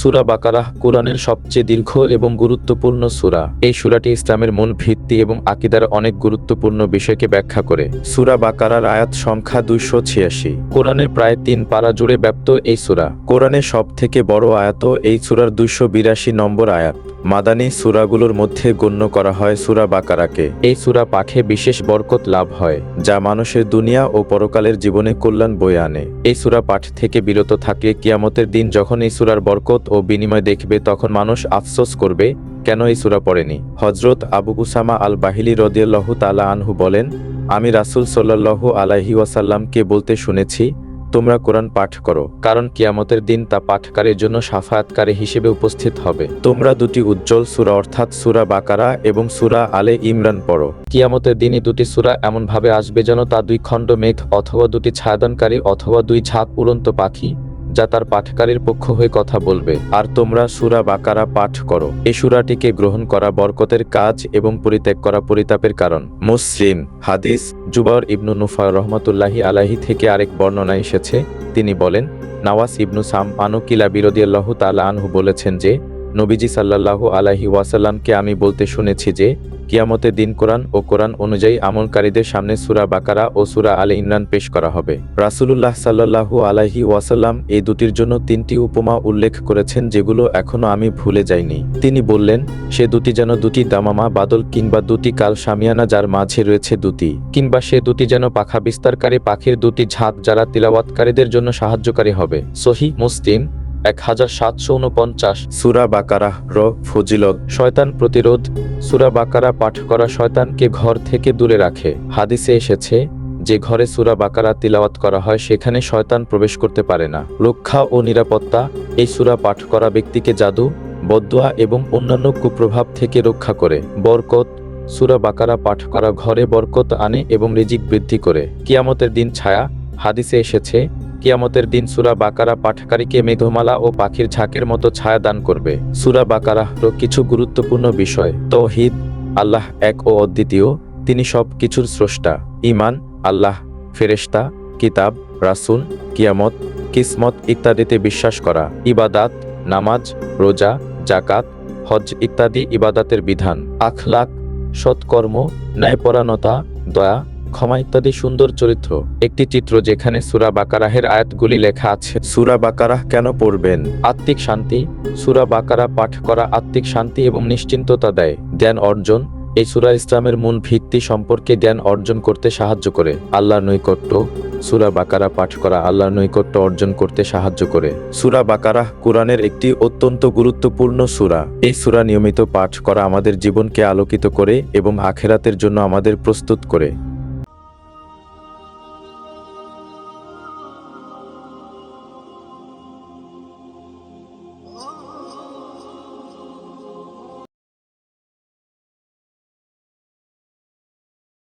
সুরা বাকারাহ কোরআনের সবচেয়ে দীর্ঘ এবং গুরুত্বপূর্ণ সুরা। এই সুরাটি ইসলামের মূল ভিত্তি এবং আকিদার অনেক গুরুত্বপূর্ণ বিষয়কে ব্যাখ্যা করে। সুরা বাকারার আয়াত সংখ্যা দুইশো ছিয়াশি। কোরআনের প্রায় তিন পাড়া জুড়ে ব্যাপ্ত এই সুরা। কোরআনের সব থেকে বড় আয়াত এই সুরার দুইশো বিরাশি নম্বর আয়াত। মাদানী সুরাগুলোর মধ্যে গণ্য করা হয় সুরা বাকারাকে। এই সুরা পাঠে বিশেষ বরকত লাভ হয়। যা মানুষের দুনিয়া ও পরকালের জীবনে কল্যাণ বয়ে আনে। এই সুরা পাঠ থেকে বিরত থাকে কিয়ামতের দিন যখন এই সুরার বরকত ও বিনিময় দেখবে তখন মানুষ আফসোস করবে কেন এই সুরা পড়েনি? হজরত আবু উসামা আল বাহিলি রদিয়াল্লাহ তালা আনহু বলেন আমি রাসুল সাল্লাল্লাহু আলাইহি ওয়াসাল্লামকে বলতে শুনেছি তোমরা কোরআন পাঠ করো, কারণ কিয়ামতের দিন তা পাঠকারীর জন্য সাফায়াতকারী হিসেবে উপস্থিত হবে। তোমরা দুটি উজ্জ্বল সুরা অর্থাৎ সুরা বাকারা এবং সুরা আলে ইমরান পড়ো। কিয়ামতের দিন এই দুটি সুরা এমনভাবে আসবে যেন তা দুই খণ্ড মেঘ অথবা দুটি ছায়াদানকারী অথবা দুই ঝাঁক উড়ন্ত পাখি যা তার পাঠকারীর পক্ষ হয়ে কথা বলবে। আর তোমরা সুরা বাকারা পাঠ করো। এই সুরাটিকে গ্রহণ করা বরকতের কাজ এবং পরিত্যাগ করা পরিতাপের কারণ। মুসলিম হাদিস জুবর ইবনু নুফা রহমতুল্লাহি আলাহি থেকে আরেক বর্ণনা এসেছে। তিনি বলেন, নওয়াজ ইবনু সাম আনুকিলা বিরোধী তালা আনহু বলেছেন যে নবীজি সাল্লাল্লাহু আলাহি ওয়াসাল্লামকে আমি বলতে শুনেছি যে কিয়ামতের দিন কোরআন ও কোরআন অনুযায়ী আমলকারীদের সামনে সুরা বাকারা ও সুরা আলে ইমরান পেশ করা হবে। রাসুলুল্লাহ সাল্লাল্লাহু আলাহি ওয়াসাল্লাম এই দুটির জন্য তিনটি উপমা উল্লেখ করেছেন যেগুলো এখনও আমি ভুলে যাইনি। তিনি বললেন, সে দুটি যেন দুটি দামামা বাদল কিংবা দুটি কাল সামিয়ানা যার মাঝে রয়েছে দুটি, কিংবা সে দুটি যেন পাখা বিস্তারকারী পাখির দুটি ঝাঁক যারা তিলাওয়াতকারীদের জন্য সাহায্যকারী হবে। সহি মুসলিম এক হাজার সাতশো উনপঞ্চাশ। সুরা বাকারা র ফজিলত। শয়তান প্রতিরোধ। সুরা বাকারা পাঠ করা শয়তানকে ঘর থেকে দূরে রাখে। হাদিসে এসেছে, যে ঘরে সুরা বাকারা তিলাওয়াত করা হয়, সেখানে শয়তান প্রবেশ করতে পারে না। রক্ষা ও নিরাপত্তা, এই সুরা পাঠ করা ব্যক্তিকে জাদু, বদুয়া এবং অন্যান্য কুপ্রভাব থেকে রক্ষা করে। বরকত। সুরা বাকারা পাঠ করা ঘরে বরকত আনে এবং রিজিক বৃদ্ধি করে। কিয়ামতের দিন ছায়া। হাদিসে এসেছে কিয়ামতের দিন সুরা বাকারা পাঠকারীকে মেঘমালা ও পাখির ঝাঁকের মতো ছায়া দান করবে। সুরা বাকারাহর কিছু গুরুত্বপূর্ণ বিষয়। তৌহিদ, আল্লাহ এক ও অদ্বিতীয়, তিনি সব কিছুর স্রষ্টা। ইমান আল্লাহ, ফেরেশতা, কিতাব, রাসুল, কিয়ামত, কিসমত ইত্যাদিতে বিশ্বাস করা। ইবাদাত, নামাজ, রোজা জাকাত হজ ইত্যাদি ইবাদাতের বিধান। আখলাক সৎকর্ম, ন্যায়পরায়ণতা, দয়া ক্ষমা ইত্যাদি সুন্দর চরিত্র। একটি চিত্র যেখানে সুরা বাকারাহের আয়াতগুলি লেখা আছে। সুরা বাকারাহ কেন পড়বেন? আত্মিক শান্তি সুরা বাকারা পাঠ করা আত্মিক শান্তি এবং নিশ্চিন্ততা দেয় জ্ঞান অর্জন। এই সুরা ইসলামের মূল ভিত্তি সম্পর্কে জ্ঞান অর্জন করতে সাহায্য করে। আল্লাহর নৈকট্য সুরা বাকারা পাঠ করা আল্লাহর নৈকট্য অর্জন করতে সাহায্য করে। সুরা বাকারাহ কোরআনের একটি অত্যন্ত গুরুত্বপূর্ণ সুরা। এই সুরা নিয়মিত পাঠ করা আমাদের জীবনকে আলোকিত করে এবং আখেরাতের জন্য আমাদের প্রস্তুত করে।